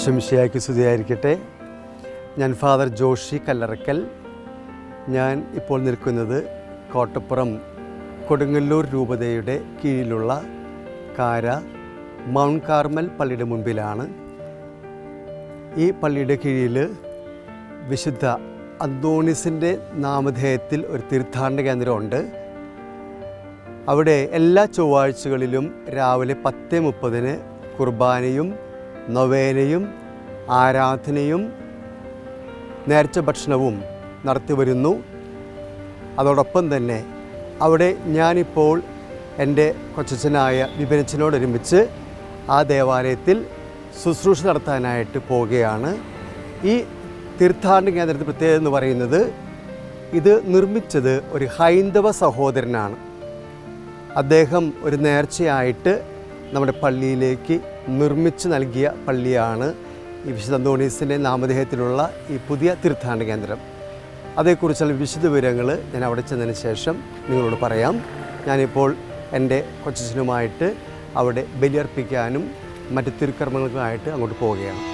ഈശ്വമിഷയാക്കി സ്തുതിയായിരിക്കട്ടെ ഞാൻ ഫാദർ ജോഷി കല്ലറക്കൽ. ഞാൻ ഇപ്പോൾ നിൽക്കുന്നത് കോട്ടപ്പുറം കൊടുങ്ങല്ലൂർ രൂപതയുടെ കീഴിലുള്ള കാര മൗണ്ട് കാർമൽ പള്ളിയുടെ മുൻപിലാണ്. ഈ പള്ളിയുടെ കീഴിൽ വിശുദ്ധ അന്തോണിസിന്റെ നാമധേയത്തിൽ ഒരു തീർത്ഥാടന കേന്ദ്രമുണ്ട്. അവിടെ എല്ലാ ചൊവ്വാഴ്ചകളിലും രാവിലെ പത്ത് മുപ്പതിന് കുർബാനയും നൊവേനയും ആരാധനയും നേർച്ച ഭക്ഷണവും നടത്തി വരുന്നു. അതോടൊപ്പം തന്നെ അവിടെ ഞാനിപ്പോൾ എന്റെ കൊച്ചച്ഛനായ വിപിനച്ചനോടൊരുമിച്ച് ആ ദേവാലയത്തിൽ ശുശ്രൂഷ നടത്താനായിട്ട് പോവുകയാണ്. ഈ തീർത്ഥാടന കേന്ദ്രത്തിൽ പ്രത്യേകത എന്ന് പറയുന്നത് ഇത് നിർമ്മിച്ചത് ഒരു ഹൈന്ദവ സഹോദരനാണ്. അദ്ദേഹം ഒരു നേർച്ചയായിട്ട് നമ്മുടെ പള്ളിയിലേക്ക് നിർമ്മിച്ചു നൽകിയ പള്ളിയാണ് ഈ വിശുദ്ധ അന്തോണീസിന്റെ നാമധേയത്തിലുള്ള ഈ പുതിയ തീർത്ഥാടന കേന്ദ്രം. അതേക്കുറിച്ചുള്ള വിശദ വിവരങ്ങൾ ഞാൻ അവിടെ ചെന്നതിന് ശേഷം നിങ്ങളോട് പറയാം. ഞാനിപ്പോൾ എന്റെ കൊച്ചനുമായിട്ട് അവിടെ ബലിയർപ്പിക്കാനും മറ്റ് തിരുക്കർമ്മങ്ങൾക്കുമായിട്ട് അങ്ങോട്ട് പോവുകയാണ്.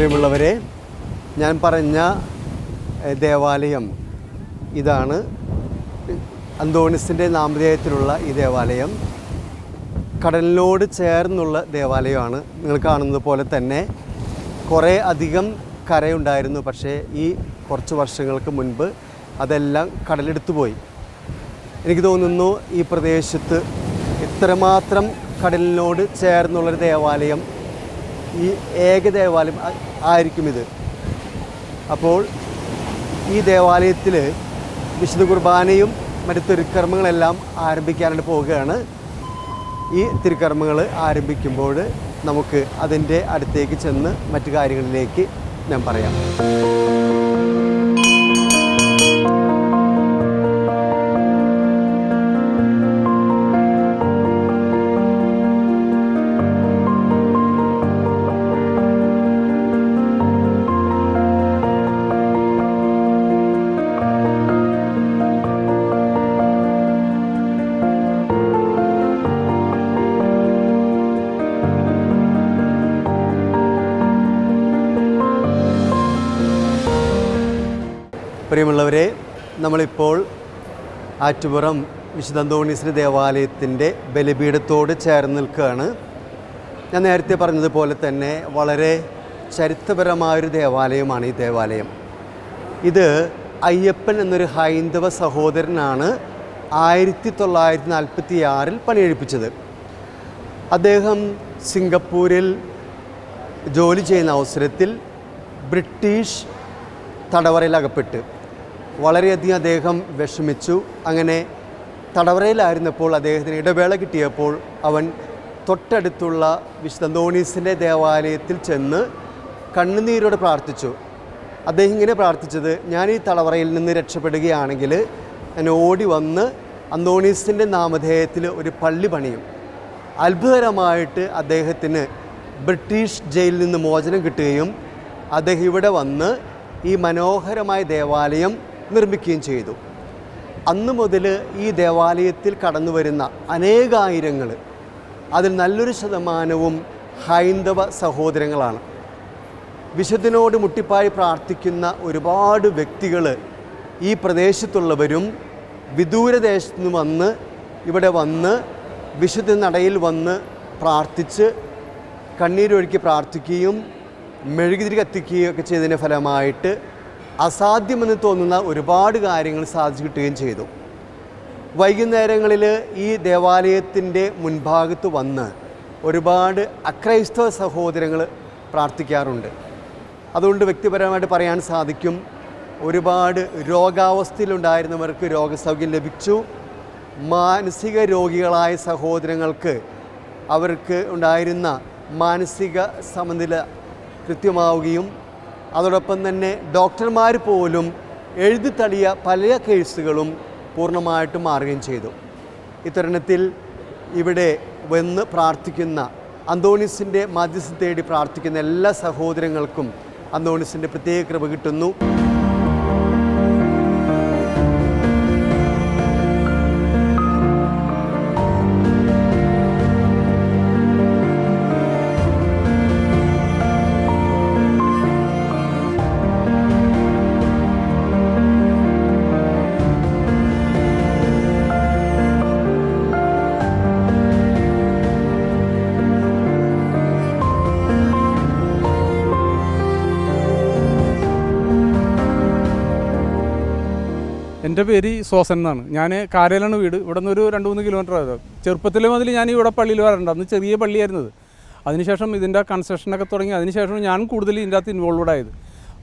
പ്രിയമുള്ളവരെ ഞാൻ പറഞ്ഞ ദേവാലയം ഇതാണ്. അന്തോണിസിന്റെ നാമധേയത്തിലുള്ള ഈ ദേവാലയം. കടലിനോട് ചേർന്നുള്ള ദേവാലയമാണ്. നിങ്ങൾ കാണുന്നത് പോലെ തന്നെ കുറേ അധികം കരയുണ്ടായിരുന്നു. പക്ഷേ ഈ കുറച്ച് വർഷങ്ങൾക്ക് മുൻപ് അതെല്ലാം കടലെടുത്തു പോയി. എനിക്ക് തോന്നുന്നു ഈ പ്രദേശത്ത് ഇത്രമാത്രം കടലിനോട് ചേർന്നുള്ളൊരു ദേവാലയം ഈ ഏക ദേവാലയം ആയിരിക്കും ഇത്. അപ്പോൾ ഈ ദേവാലയത്തിൽ വിശുദ്ധ കുർബാനയും മറ്റ് തിരുക്കർമ്മങ്ങളെല്ലാം ആരംഭിക്കാനായിട്ട് പോവുകയാണ്. ഈ തിരുക്കർമ്മങ്ങൾ ആരംഭിക്കുമ്പോൾ നമുക്ക് അതിന്റെ അടുത്തേക്ക് ചെന്ന് മറ്റു കാര്യങ്ങളിലേക്ക് ഞാൻ പറയാം. നമ്മളിപ്പോൾ ആറ്റുപുറം വിശുദ്ധ ശ്രീ ദേവാലയത്തിന്റെ ബലിപീഠത്തോട് ചേർന്ന് നിൽക്കുകയാണ്. ഞാൻ നേരത്തെ പറഞ്ഞതുപോലെ തന്നെ വളരെ ചരിത്രപരമായൊരു ദേവാലയമാണ് ഈ ദേവാലയം. ഇത് അയ്യപ്പൻ എന്നൊരു ഹൈന്ദവ സഹോദരനാണ് ആയിരത്തി തൊള്ളായിരത്തി നാൽപ്പത്തി ആറിൽ പണിയെഴുപ്പിച്ചത് അദ്ദേഹം സിംഗപ്പൂരിൽ ജോലി ചെയ്യുന്ന അവസരത്തിൽ ബ്രിട്ടീഷ് തടവറയിൽ അകപ്പെട്ട് വളരെയധികം അദ്ദേഹം വിഷമിച്ചു. അങ്ങനെ തടവറയിലായിരുന്നപ്പോൾ അദ്ദേഹത്തിന് ഇടവേള കിട്ടിയപ്പോൾ അവൻ തൊട്ടടുത്തുള്ള വിശുദ്ധ ധോണീസിന്റെ ദേവാലയത്തിൽ ചെന്ന് കണ്ണുനീരോട് പ്രാർത്ഥിച്ചു. അദ്ദേഹം ഇങ്ങനെ പ്രാർത്ഥിച്ചത് ഞാൻ ഈ തടവറയിൽ നിന്ന് രക്ഷപ്പെടുകയാണെങ്കിൽ ഞാൻ ഓടി വന്ന് അന്തോണീസിന്റെ നാമധേയത്തിൽ ഒരു പള്ളി പണിയും. അത്ഭുതകരമായിട്ട് അദ്ദേഹത്തിന് ബ്രിട്ടീഷ് ജയിലിൽ നിന്ന് മോചനം കിട്ടുകയും അദ്ദേഹം ഇവിടെ വന്ന് ഈ മനോഹരമായ ദേവാലയം നിർമ്മിക്കുകയും ചെയ്തു. അന്ന് മുതൽ ഈ ദേവാലയത്തിൽ കടന്നു വരുന്ന അനേകായിരങ്ങൾ അതിൽ നല്ലൊരു ശതമാനവും ഹൈന്ദവ സഹോദരങ്ങളാണ്. വിശുദ്ധനോട് മുട്ടിപ്പായി പ്രാർത്ഥിക്കുന്ന ഒരുപാട് വ്യക്തികൾ ഈ പ്രദേശത്തുള്ളവരും വിദൂരദേശത്തു നിന്ന് വന്ന് ഇവിടെ വന്ന് വിശുദ്ധ നടയിൽ വന്ന് പ്രാർത്ഥിച്ച് കണ്ണീരൊഴുക്കി പ്രാർത്ഥിക്കുകയും മെഴുകുതിരി കത്തിക്കുകയും ഒക്കെ ചെയ്തതിന്റെ ഫലമായിട്ട് അസാധ്യമെന്ന് തോന്നുന്ന ഒരുപാട് കാര്യങ്ങൾ സാധിച്ചു കിട്ടുകയും ചെയ്തു. വൈകുന്നേരങ്ങളിൽ ഈ ദേവാലയത്തിന്റെ മുൻഭാഗത്ത് വന്ന് ഒരുപാട് അക്രൈസ്തവ സഹോദരങ്ങൾ പ്രാർത്ഥിക്കാറുണ്ട്. അതുകൊണ്ട് വ്യക്തിപരമായിട്ട് പറയാൻ സാധിക്കും ഒരുപാട് രോഗാവസ്ഥയിലുണ്ടായിരുന്നവർക്ക് രോഗസൗഖ്യം ലഭിച്ചു. മാനസിക രോഗികളായ സഹോദരങ്ങൾക്ക് അവർക്ക് ഉണ്ടായിരുന്ന മാനസിക സമനില കൃത്യമാവുകയും അതോടൊപ്പം തന്നെ ഡോക്ടർമാർ പോലും എഴുതി തള്ളിയ പല കേസുകളും പൂർണമായിട്ടും മാറുകയും ചെയ്തു. ഇത്തരുണത്തിൽ ഇവിടെ വന്ന് പ്രാർത്ഥിക്കുന്ന അന്തോണിസിന്റെ മധ്യസ്ഥ തേടി പ്രാർത്ഥിക്കുന്ന എല്ലാ സഹോദരങ്ങൾക്കും അന്തോണിസിന്റെ പ്രത്യേക കൃപ കിട്ടുന്നു. എന്റെ പേര് സോസൻ എന്നാണ്. ഞാൻ കാരയിലാണ് വീട്. ഇവിടെ നിന്ന് ഒരു രണ്ട് മൂന്ന് കിലോമീറ്റർ ആയത്. ചെറുപ്പത്തിലെ മുതൽ ഞാൻ ഇവിടെ പള്ളിയിൽ വരാറുണ്ട് അന്ന് ചെറിയ പള്ളിയായിരുന്നത്. അതിനുശേഷം ഇതിന്റെ കൺസ്ട്രക്ഷനൊക്കെ തുടങ്ങി. അതിനുശേഷം ഞാൻ കൂടുതൽ ഇതിന്റെ അകത്ത് ഇൻവോൾവഡ് ആയത്.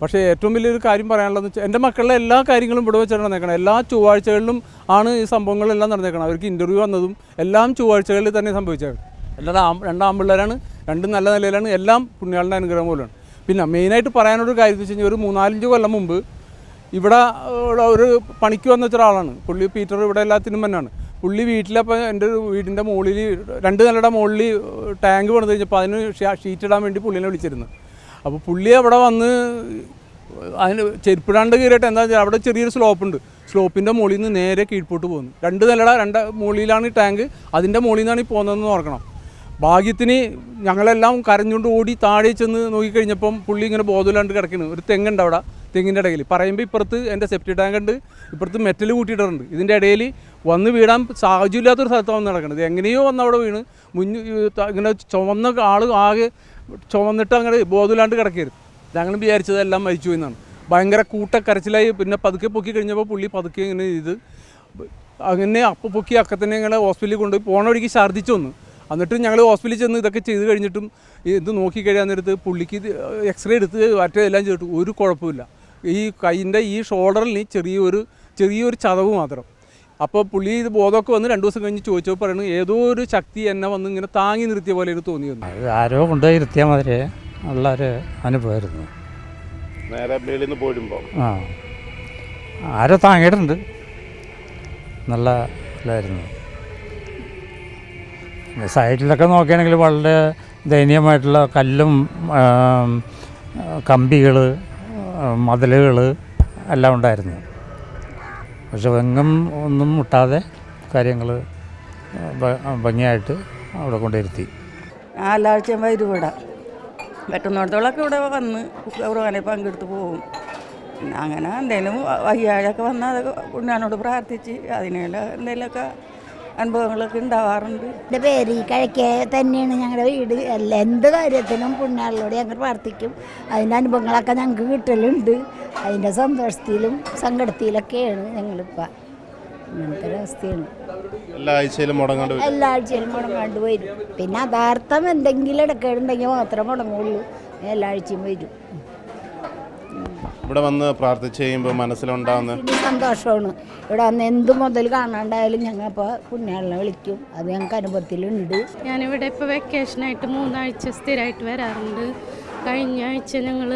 പക്ഷേ ഏറ്റവും വലിയൊരു കാര്യം പറയാനുള്ളതെന്ന് വെച്ചാൽ എന്റെ മക്കളുടെ എല്ലാ കാര്യങ്ങളും ഇവിടെ വെച്ചാണ് നടന്നേക്കണം എല്ലാ ചൊവ്വാഴ്ചകളിലും ആണ് ഈ സംഭവങ്ങളെല്ലാം നടന്നേക്കണം അവർക്ക് ഇന്റർവ്യൂ വന്നതും എല്ലാം ചൊവ്വാഴ്ചകളിൽ തന്നെ സംഭവിച്ചത് എല്ലാം രണ്ടാം പിള്ളേരാണ് രണ്ടും നല്ല നിലയിലാണ് എല്ലാം പുണ്യാളിന്റെ അനുഗ്രഹം പോലെയാണ് പിന്നെ മെയിനായിട്ട് പറയാനൊരു കാര്യം എന്ന് വെച്ച് കഴിഞ്ഞാൽ ഒരു മൂന്നാലഞ്ച് കൊല്ലം മുമ്പ് ഇവിടെ ഒരു പണിക്ക് വന്ന ഒരാളാണ്. പുള്ളി പീറ്റർ ഇവിടെ എല്ലാത്തിനും തന്നെയാണ്. പുള്ളി വീട്ടിലപ്പോൾ എന്റെ വീടിന്റെ മുകളിൽ രണ്ട് നിലയുടെ മുകളിൽ ടാങ്ക് പണിത് കഴിഞ്ഞപ്പോൾ അതിന് ഷീറ്റ് ഇടാൻ വേണ്ടി പുള്ളിനെ വിളിച്ചിരുന്നു. അപ്പോൾ പുള്ളി അവിടെ വന്ന് അതിന് ചെരുപ്പിടാണ്ട് കയറിയിട്ട് എന്താ വെച്ചാൽ അവിടെ ചെറിയൊരു സ്ലോപ്പ് ഉണ്ട് സ്ലോപ്പിന്റെ മുകളിൽ നിന്ന് നേരെ കീഴ്പോട്ട് പോകുന്നു രണ്ട് നിലയുടെ രണ്ട് മുകളിലാണ് ഈ ടാങ്ക്. അതിന്റെ മുകളിൽ നിന്നാണ് ഈ പോകുന്നതെന്ന് ഓർക്കണം. ഭാഗ്യത്തിന് ഞങ്ങളെല്ലാം കരഞ്ഞുകൊണ്ട് ഓടി താഴെ ചെന്ന് നോക്കിക്കഴിഞ്ഞപ്പം പുള്ളി ഇങ്ങനെ ബോധമില്ലാണ്ട് കിടക്കുന്നു ഒരു തെങ്ങുണ്ട് അവിടെ. തെങ്ങിന്റെ ഇടയിൽ. പറയുമ്പോൾ ഇപ്പുറത്ത് എന്റെ സെപ്റ്റി ടാങ്ക് ഉണ്ട് ഇപ്പുറത്ത് മെറ്റൽ കൂട്ടിയിട്ടുണ്ട് ഇതിന്റെ ഇടയിൽ വന്ന് വീടാൻ സാഹചര്യം സാഹചര്യമില്ലാത്തൊരു സ്ഥലത്താണ് വന്ന് നടക്കുന്നത് എങ്ങനെയോ വന്ന് അവിടെ വീണ് മുന്ന് ഇങ്ങനെ ചുവന്ന ആൾ ആകെ ചുവന്നിട്ട് അങ്ങനെ ബോധമില്ലാണ്ട് കിടക്കരുത്. ഞങ്ങൾ വിചാരിച്ചതെല്ലാം മരിച്ചു എന്നാണ്. ഭയങ്കര കൂട്ടക്കരച്ചിലായി പിന്നെ പതുക്കെ പൊക്കി കഴിഞ്ഞപ്പോൾ പുള്ളി പതുക്കെ ഇങ്ങനെ ചെയ്ത് അങ്ങനെ അപ്പ പൊക്കി അക്കത്തന്നെ ഞങ്ങളെ ഹോസ്പിറ്റലിൽ കൊണ്ടുപോയി പോണ വഴിക്ക് ഛർദ്ദിച്ചു വന്നു. എന്നിട്ട് ഞങ്ങൾ ഹോസ്പിറ്റലിൽ ചെന്ന് ഇതൊക്കെ ചെയ്ത് കഴിഞ്ഞിട്ടും ഇത് നോക്കി കഴിയാൻ നേരത്ത് പുള്ളിക്ക് എക്സ്റേ എടുത്ത് മറ്റേ എല്ലാം ചെയ്തിട്ട് ഒരു കുഴപ്പമില്ല ഈ കൈന്റെ ഈ ഷോൾഡറിൽ ചെറിയൊരു ചെറിയൊരു ചതവ് മാത്രം. അപ്പോൾ പുള്ളി ഇത് ബോധമൊക്കെ വന്ന് രണ്ടു ദിവസം കഴിഞ്ഞ് ചോദിച്ചപ്പോൾ പറയുന്നു ഏതോ ഒരു ശക്തി എന്നെ വന്ന് ഇങ്ങനെ താങ്ങി നിർത്തിയ പോലെ ഒരു തോന്നി വന്നു അത് ആരോ കൊണ്ടുപോയി ഇരുത്തിയ മാതിരി ഉള്ള ഒരു അനുഭവമായിരുന്നു. നേരെ മേളിൽ നിന്ന് പോരുമ്പോൾ ആ. ആരോ താങ്ങിയിട്ടുണ്ട്. നല്ല ഇതായിരുന്നു. പിന്നെ സൈഡിലൊക്കെ നോക്കുകയാണെങ്കിൽ വളരെ ദയനീയമായിട്ടുള്ള കല്ലും കമ്പികൾ മതിലുകൾ എല്ലാം ഉണ്ടായിരുന്നു. പക്ഷെ എങ്ങും ഒന്നും മുട്ടാതെ കാര്യങ്ങൾ ഭംഗിയായിട്ട് അവിടെ കൊണ്ടിരുത്തി നാലാഴ്ച വരും ഇവിടെ. പറ്റുന്നിടത്തോളൊക്കെ ഇവിടെ വന്ന് കുർബാനയിൽ പങ്കെടുത്ത് പോകും. അങ്ങനെ എന്തെങ്കിലും വയ്യാഴൊക്കെ വന്നാൽ അതൊക്കെ ഉണ്ണാനോട് പ്രാർത്ഥിച്ച് അതിനെല്ലാം എന്തെങ്കിലുമൊക്കെ അനുഭവങ്ങളൊക്കെ ഉണ്ടാവാറുണ്ട്. എന്റെ പേര് ഈ കിഴക്കേ തന്നെയാണ് ഞങ്ങളുടെ വീട്. എല്ലാ എന്ത് കാര്യത്തിനും പുണ്യാളിലൂടെ ഞങ്ങൾ പ്രാർത്ഥിക്കും. അതിന്റെ അനുഭവങ്ങളൊക്കെ ഞങ്ങൾക്ക് കിട്ടലുണ്ട്. അതിന്റെ സന്തോഷത്തിലും സങ്കടത്തിലൊക്കെയാണ് ഞങ്ങളിപ്പോൾ അങ്ങനത്തെ ഒരവസ്ഥയാണ് എല്ലാ ആഴ്ചയിലും മുടങ്ങാണ്ട് വരും. എല്ലാ ആഴ്ചയിലും മുടങ്ങാണ്ട് വരും. പിന്നെ അതാർത്ഥം എന്തെങ്കിലും ഇടക്കേടുണ്ടെങ്കിൽ മാത്രമേ മുടങ്ങുള്ളൂ. എല്ലാ ആഴ്ചയും വരും. ഇവിടെ വന്ന് പ്രാർത്ഥിച്ച് കഴിയുമ്പോൾ മനസ്സിലുണ്ടാകുന്ന സന്തോഷമാണ്. ഇവിടെ വന്ന് എന്ത് മുതൽ കാണാണ്ടായാലും ഞങ്ങൾ അപ്പോൾ പുണ്യാളിനെ വിളിക്കും. അത് ഞങ്ങൾക്ക് അനുഭവത്തിലുണ്ട്. ഞാനിവിടെ ഇപ്പോൾ വെക്കേഷനായിട്ട് മൂന്നാഴ്ച സ്ഥിരമായിട്ട് വരാറുണ്ട്. കഴിഞ്ഞ ആഴ്ച ഞങ്ങൾ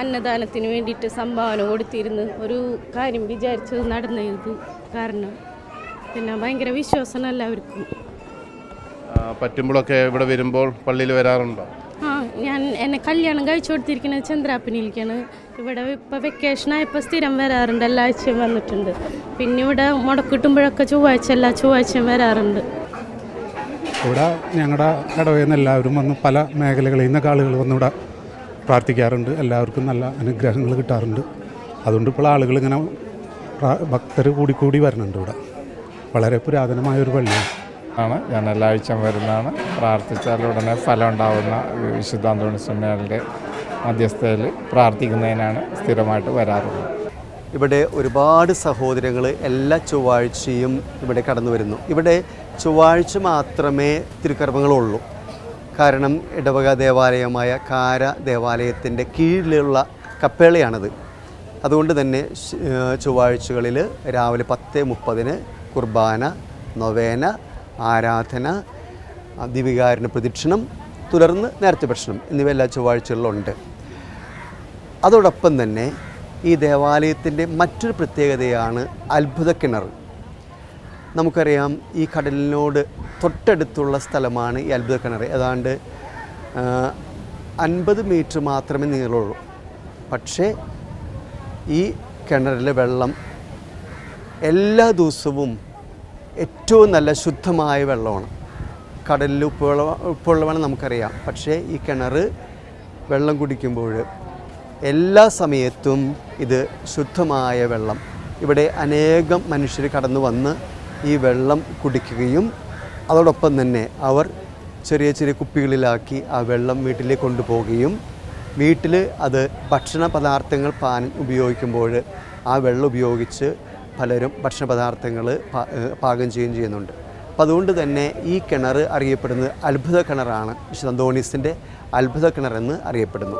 അന്നദാനത്തിന് വേണ്ടിയിട്ട് സംഭാവന കൊടുത്തിരുന്നു. ഒരു കാര്യം വിചാരിച്ചത് നടന്നത് കാരണം. പിന്നെ ഭയങ്കര വിശ്വാസമാണ് എല്ലാവർക്കും. പറ്റുമ്പോഴൊക്കെ ഇവിടെ വരുമ്പോൾ പള്ളിയിൽ വരാറുണ്ടോ? ആ ഞാൻ എന്നെ കല്യാണം കഴിച്ചു കൊടുത്തിരിക്കുന്നത് ചന്ദ്രാപ്പനിയിലേക്കാണ്. ഇവിടെ ഇപ്പോൾ വെക്കേഷനായപ്പോൾ സ്ഥിരം വരാറുണ്ട് എല്ലാ ആഴ്ചയും വന്നിട്ടുണ്ട്. പിന്നെ ഇവിടെ മുടക്കിട്ടുമ്പോഴൊക്കെ ചൊവ്വാഴ്ച എല്ലാ ചൊവ്വാഴ്ചയും വരാറുണ്ട്. ഇവിടെ ഞങ്ങളുടെ ഇടവയിൽ നിന്ന് എല്ലാവരും വന്ന് പല മേഖലകളിൽ നിന്നൊക്കെ ആളുകൾ വന്നിവിടെ പ്രാർത്ഥിക്കാറുണ്ട്. എല്ലാവർക്കും നല്ല അനുഗ്രഹങ്ങൾ കിട്ടാറുണ്ട്. അതുകൊണ്ട് ഇപ്പോൾ ആളുകൾ ഇങ്ങനെ ഭക്തർ കൂടിക്കൂടി വരുന്നുണ്ട് ഇവിടെ. വളരെ പുരാതനമായ ഒരു പള്ളിയാണ്. ആണ്. ഞാൻ എല്ലാ ആഴ്ചയും വരുന്നതാണ്. പ്രാർത്ഥിച്ചാൽ ഉടനെ ഫലം ഉണ്ടാവുന്ന വിശുദ്ധാന്തോണി സുമയാളുടെ മധ്യസ്ഥയിൽ പ്രാർത്ഥിക്കുന്നതിനാണ് സ്ഥിരമായിട്ട് വരാറുള്ളത്. ഇവിടെ ഒരുപാട് സഹോദരങ്ങൾ എല്ലാ ചൊവ്വാഴ്ചയും ഇവിടെ കടന്നു വരുന്നു. ഇവിടെ ചൊവ്വാഴ്ച മാത്രമേ തിരുക്കർമ്മങ്ങളുള്ളൂ. കാരണം ഇടവക ദേവാലയമായ കാര ദേവാലയത്തിന്റെ കീഴിലുള്ള കപ്പേളയാണത്. അതുകൊണ്ട് തന്നെ ചൊവ്വാഴ്ചകളിൽ രാവിലെ പത്ത് മുപ്പതിന് കുർബാന നൊവേന ആരാധന ആ, ദിവികാരന് പ്രദക്ഷിണം തുടർന്ന് നേരത്തെ ഭക്ഷണം എന്നിവ എല്ലാ ചൊവ്വാഴ്ചകളിലുണ്ട്. അതോടൊപ്പം തന്നെ ഈ ദേവാലയത്തിന്റെ മറ്റൊരു പ്രത്യേകതയാണ് അത്ഭുത കിണർ. നമുക്കറിയാം ഈ കടലിനോട് തൊട്ടടുത്തുള്ള സ്ഥലമാണ് ഈ അത്ഭുത കിണർ. ഏതാണ്ട് അൻപത് മീറ്റർ മാത്രമേ നീളമുള്ളൂ. പക്ഷേ ഈ കിണറിലെ വെള്ളം എല്ലാ ദിവസവും ഏറ്റവും നല്ല ശുദ്ധമായ വെള്ളമാണ്. കടലിൽ ഉപ്പുള്ള ഉപ്പുവെള്ളമാണ് നമുക്കറിയാം. പക്ഷേ ഈ കിണർ വെള്ളം കുടിക്കുമ്പോൾ എല്ലാ സമയത്തും ഇത് ശുദ്ധമായ വെള്ളം. ഇവിടെ അനേകം മനുഷ്യർ കടന്നു വന്ന് ഈ വെള്ളം കുടിക്കുകയും അതോടൊപ്പം തന്നെ അവർ ചെറിയ ചെറിയ കുപ്പികളിലാക്കി ആ വെള്ളം വീട്ടിലേക്ക് കൊണ്ടുപോവുകയും വീട്ടിൽ അത് ഭക്ഷണ പദാർത്ഥങ്ങൾ പാൻ ഉപയോഗിക്കുമ്പോൾ ആ വെള്ളം ഉപയോഗിച്ച് പലരും ഭക്ഷണ പദാർത്ഥങ്ങൾ പാകം ചെയ്യുകയും ചെയ്യുന്നുണ്ട്. അപ്പം അതുകൊണ്ട് തന്നെ ഈ കിണർ അറിയപ്പെടുന്നത് അത്ഭുത കിണറാണ് വിശുദ്ധ അന്തോണീസിന്റെ അത്ഭുത കിണറെന്ന് അറിയപ്പെടുന്നു.